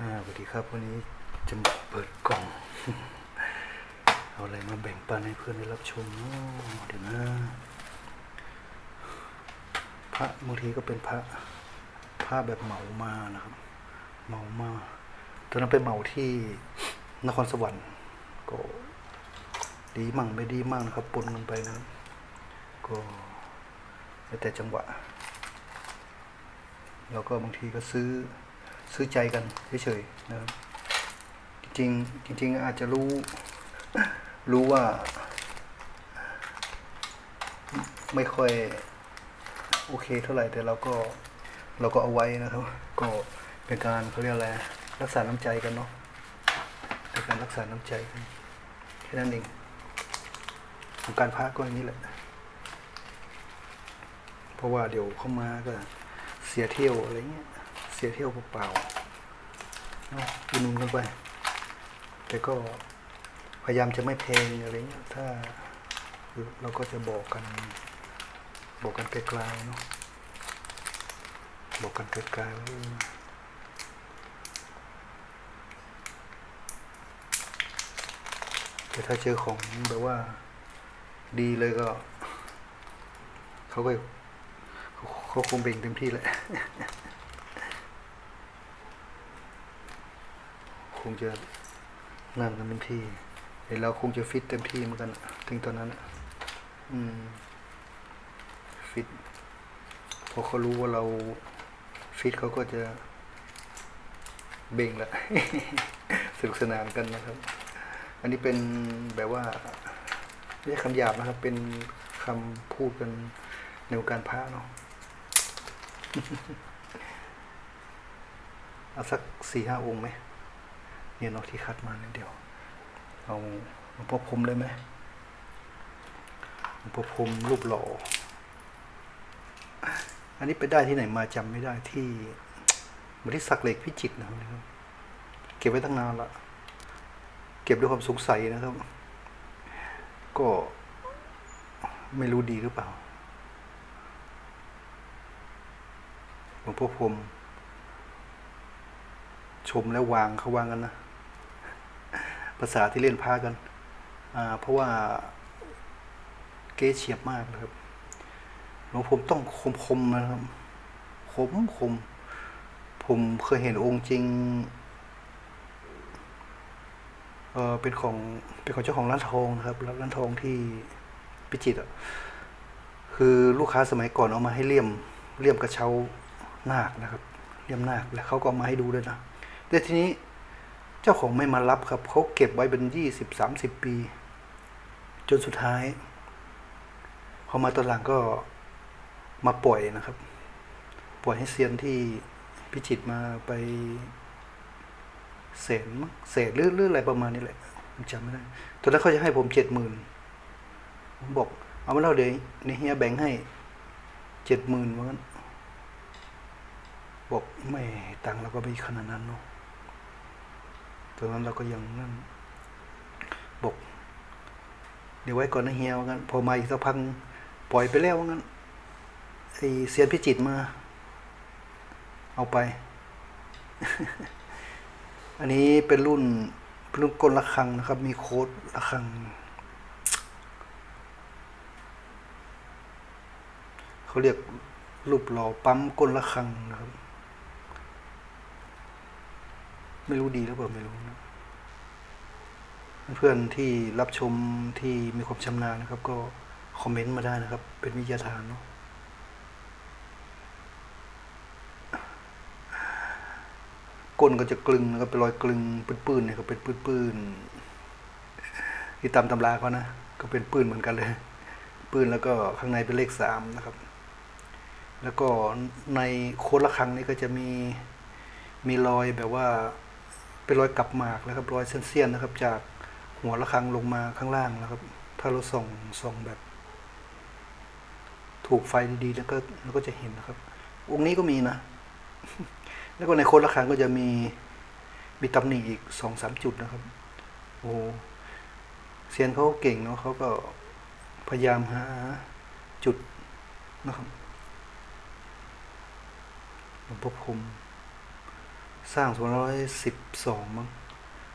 อ่าสวัสดีครับวันนี้จะเปิดกล่อง เอาอะไรมาแบ่งปันให้เพื่อนได้รับชมเนาะเดี๋ยวนะพระบางทีก็เป็นพระพระแบบเหมามานะครับเหมามาตอนนั้นไปเหมาที่นครสวรรค์ก็ดีมั่งไม่ดีมั่งนะครับปนกันไปนะก็แต่จังหวะ แล้วก็บางทีก็ซื้อ ซื้อใจกันเฉยๆนะครับจริงๆจริงๆอาจจะรู้ รู้ว่า ไม่ค่อยโอเคเท่าไหร่แต่เราก็เราก็เอาไว้นะครับ ก็เป็นการเขาเรียกอะไรรักษาน้ำใจกันเนาะเป็นการรักษาน้ำใจกันแค่นั้นเองของการพักก็อย่างนี้แหละ เพราะว่าเดี๋ยวเข้ามาก็เสียเที่ยวอะไรเงี้ย สียเที่ยวเปล่าๆกินกันไป แต่ก็พยายามจะไม่เพลงอะไรเงี้ย ถ้าเราก็จะบอกกัน บอกกันไกลๆเนาะ บอกกันไกลๆว่าแต่ถ้าเจอของแบบว่า ดีเลยก็ เขาก็เขาคงเบ่งเต็มที่แหละ คงจะนั่นกันเต็มที่เห็นเราคงจะฟิตเต็มที่เหมือนกันถึงตอนนั้นอะอืม ฟิตพอเขารู้ว่าเราฟิตเขาก็จะเบ่งละสนุกสนานกันนะครับ อันนี้เป็นแบบว่าไม่ใช่คำหยาบนะครับ เป็นคำพูดกันในวงการพระเนาะเอาสักสี่ห้าองค์ไหม เนี่ยเนาที่คัดมาเนี่ยเดียว เอาหลวงพ่อพรมเลยไหมหลวงพ่อพรมรูปหล่อ อันนี้ไปได้ที่ไหนมาจำไม่ได้ที่บริษัทเหล็กพิจิตรนะครับ เก็บไว้ตั้งนานละ เก็บด้วยความสงสัยนะครับ ก็ไม่รู้ดีหรือเปล่าหลวงพ่อพรมชมแล้ววางเขาวางกันนะ ภาษาที่เล่นพากันเพราะว่าเก๊เฉียบมากนะครับหลวงผมต้องคมคมนะครับคมคมผมเคยเห็นองค์จริงเออเป็นของเป็นของเจ้าของร้านทองนะครับร้านทองที่พิจิตรอะคือลูกค้าสมัยก่อนเอามาให้เลี่ยมเลี่ยมกระเช้านาคนะครับ เลี่ยมนาคแล้วเขาก็เอามาให้ดูด้วยนะแต่ทีนี้ เจ้าของไม่มารับครับเขาเก็บไว้เป็นยี่สิบสามสิบปี จนสุดท้ายพอมาตอนหลังก็มาปล่อยนะครับ ปล่อยให้เซียนที่พิจิตมาไปเศษเศษหรือหรืออะไรประมาณนี้แหละผมจำไม่ได้ตอนนั้นเขาจะให้ผมเจ็ดหมื่นผมบอก เอามาเล่าเดี๋ยวนี่เฮียแบ่งให้เจ็ดหมื่นว่างั้นบอกไม่ตังค์เราก็ไม่ขนาดนั้นเนาะ อนนั้นเราก็ยังนั่นบอกเดี๋ยวไว้ก่อนนะเฮียว่างั้น พอมาอีกสักพักปล่อยไปแล้วว่างั้นไอเซียนพิจิตมา เอาไป อันนี้เป็นรุ่นเป็นรุ่นกลระฆังนะครับ มีโค้ดระฆังเขาเรียกรูปหล่อปั๊มก้นละครังนะครับ ไม่รู้ดีหรือเปล่าไม่รู้นะเพื่อนที่รับชมที่มีความชำนาญนะครับ ก็คอมเมนต์มาได้นะครับ เป็นวิทยาทานเนาะก้นก็จะกลึงนะครับเป็นรอยกลึงปื้นๆเนี่ยก็เป็นปื้นๆที่ตามตำราเขานะก็เป็นปื้นเหมือนกันเลย ปื้นแล้วก็ข้างในเป็นเลขสามนะครับ แล้วก็ในโคนละครังนี่ก็จะมีมีรอยแบบว่า เป็นรอยกลับหมากนะครับรอยเส้นๆนะครับ จากหัวละคังลงมาข้างล่างนะครับ ถ้าเราส่องส่องแบบ ถูกไฟดีๆแล้วก็เราก็จะเห็นนะครับองค์นี้ก็มีนะ แล้วก็ในโคนละคังก็จะมีมีตำหนิอีกสองสามจุดนะครับ โอ้เซียนเขาเก่งเนาะเขาก็พยายามหาจุดนะครับหลวงพ่อพรม สร้างสองร้อยสิบสองมั้ง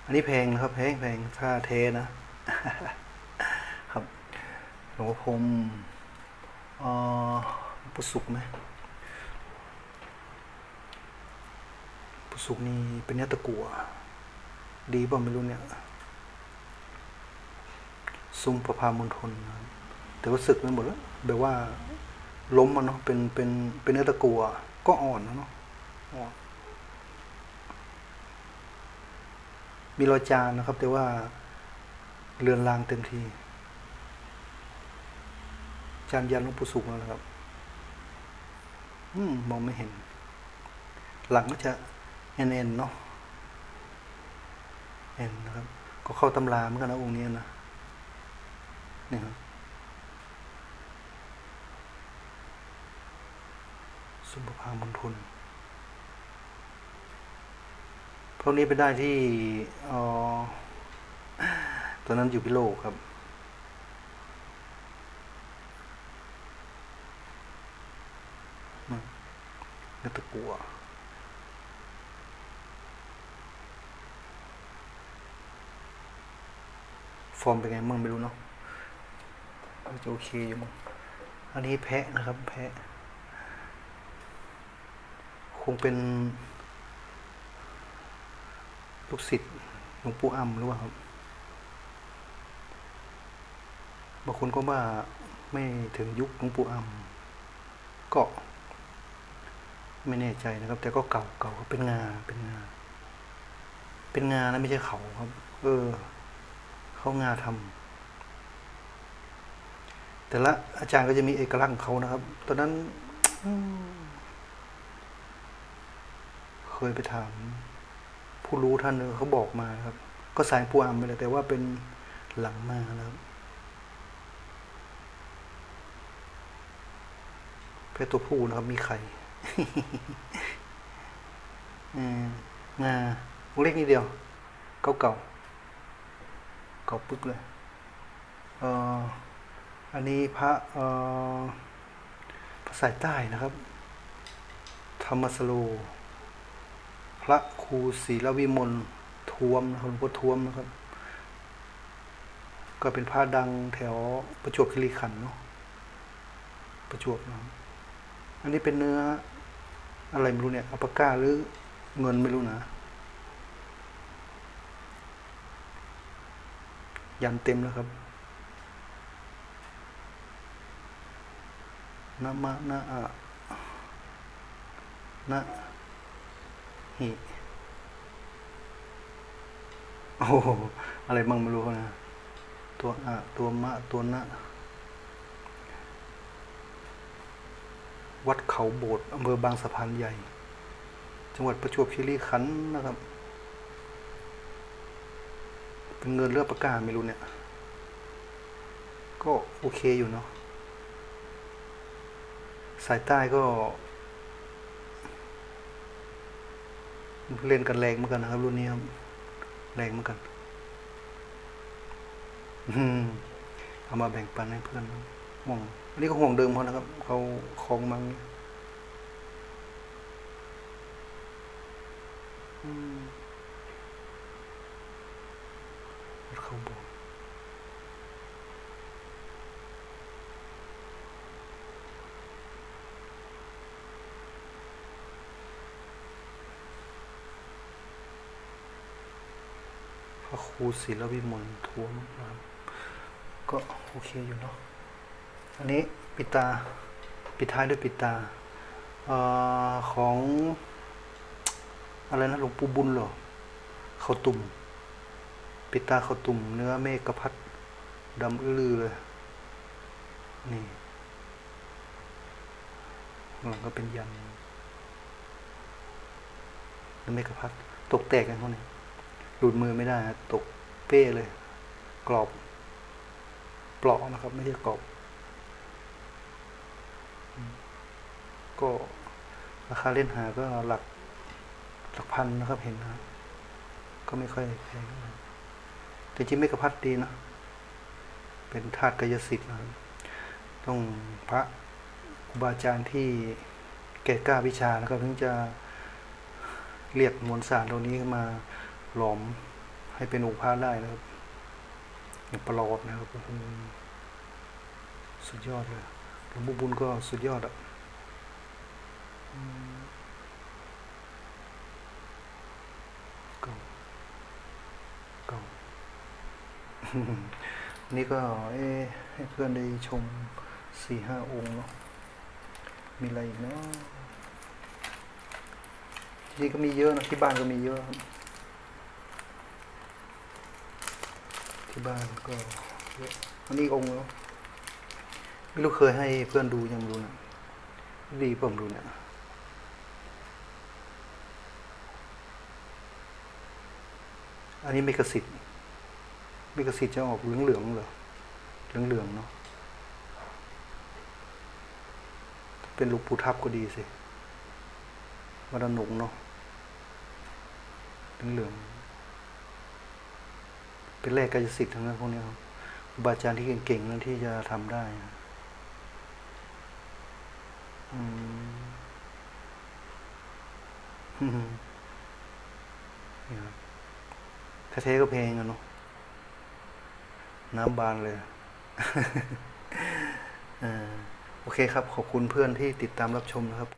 อันนี้แพงนะครับ แพงแพงถ้าเทนะ ครับหลวงพ่อพรมเอ่อหลวงปู่สุกไหมปู่สุกนี่เป็นเนื้อตะกั่วดีป่าไม่รู้เนี่ยซุ้มประพามณฑลแต่ว่าสึกไปหมดแล้วแบบว่าล้มมันเนาะเป็นเป็นเป็นเนื้อตะกั่วก็อ่อนนะเนาะอ่อน มีรอยจานนะครับ แต่ว่าเรือนรางเต็มที จานยันหลวงปู่สุขแล้วนะครับ อืมมองไม่เห็น หลังก็จะเอ็นเอ็นเนาะเอ็นนะครับ ก็เข้าตำราเหมือนกันนะองค์นี้นะนี่ครับสุภาพมณฑลพ วกนี้ไปได้ที่ออตอนนั้นอยู่พิโลกครับนื้อตะกัวฟอร์มเป็นไงมั่งไม่รู้เนาะจะโอเคอยู่มั้งอันนี้แพะนะครับ แพะ คงเป็น ลูกศิษย์หลวงปู่อ่ำหรือเปล่าครับบางคนก็ว่าไม่ถึงยุคหลวงปู่อ่ำก็ไม่แน่ใจนะครับ แต่ก็เก่าเก่าเป็นงาเป็นงา เป็นงานะไม่ใช่เขาครับ เออ เขางาทำแต่ละอาจารย์ก็จะมีเอกลักษณ์ของเขานะครับ ตอนนั้นเคยไปถาม ผู้รู้ท่านหนึงเขาบอกมาครับ ก็สายปูอามไปเลยแต่ว่าเป็นหลังมาครับเพศตัวผู้นะครับมีไข่อืมงาเล็กนิดเดียว เก่าเก่าเก่าปึ๊กเลยเอ่ออันนี้พระเอ่อภาษาใต้นะครับ ธรรมสโล พระครูศรีลวิมลทวมหลวงพ่อทวมนะครับ ก็เป็นพระดังแถวประจวบคีรีขันธ์เนาะประจวบนะอันนี้เป็นเนื้ออะไรไม่รู้เนี่ยอัปปก้าหรือเงินไม่รู้นะ ยันเต็มแล้วครับนะมะนะอะนะ หิโอ้โหอะไรบ้างไม่รู้นะ ตัวอะตัวมะ ตัวนะ วัดเขาโบสถ์อำเภอบางสะพานใหญ่ จังหวัดประจวบคีรีขันธ์นะครับ เป็นเงินเลือกประกาศไม่รู้เนี่ย ก็โอเคอยู่เนาะ สายใต้ก็ เล่นกันแรงเหมือนกันนะครับ รุ่นนี้ครับแรงเหมือนกันเอามาแบ่งปันให้เพื่อนห่วงอันนี้ก็ห่วงเดิมเขานะครับเขาคลองมังเขาบอก พระครูศิลวิมลทวมนะครับก็โอเคอยู่เนาะอันนี้ปิดตาปิดท้ายด้วยปิดตาออของ อะไรนะหลวงปู่บุญเหรอเขาวตุ่ม ปิดตาเขาวตุ่ม เนื้อเมฆกระพัดดำอื้อลือเลยนี่ข้างหลังก็เป็นยันเนื้อเมฆกระพัดตกแตกกันพวกนี้ หลุดมือไม่ได้นะตกเป้เลย กรอบ เปลาะนะครับ ไม่ใช่กรอบ ก็ราคาเล่นหาก็หลักหลักพันนะครับเห็นนะก็ไม่ค่อยแพงแต่จริงไม่กระพัดดีนะเป็นธาตุกายสิทธิ์นะต้องพระครูบาอาจารย์ที่แก่กล้าวิชานะครับถึงจะเรียกมวลสารตัวนี้มา หลอมให้เป็นองค์พระได้นะครับอย่างประหลอดนะครับสุดยอดเลยหลวงปู่บุญก็สุดยอดอะเก่าเก่านี่ก็เอให้เพื่อนได้ชมสี่ห้าองค์เนาะมีอะไรอีกเนาะที่นี่ก็มีเยอะนะที่บ้านก็มีเยอะครับ ที่บ้านก็เยอะอันนี้อีกองค์แล้วไม่รู้เคยให้เพื่อนดูยังไม่รู้นะดีเปล่าไม่รู้เนี่ยอันนี้เมกสิทธิ์เมกสิทธิ์จะออกเหลืองๆเหรอเหลืองๆเนาะเป็นลูกปูทับก็ดีสิวัดหนุงเนาะเหลืองๆ เป็นแรกกายสิทธิ์ทั้งนั้นพวกนี้ครับบาอาจารย์ที่เก่งๆนั้นที่จะทำได้อืมครับแท้ๆก็เพลงอะเนาะน้ำบานเลยออโอเคครับ ขอบคุณเพื่อนที่ติดตามรับชมนะครับ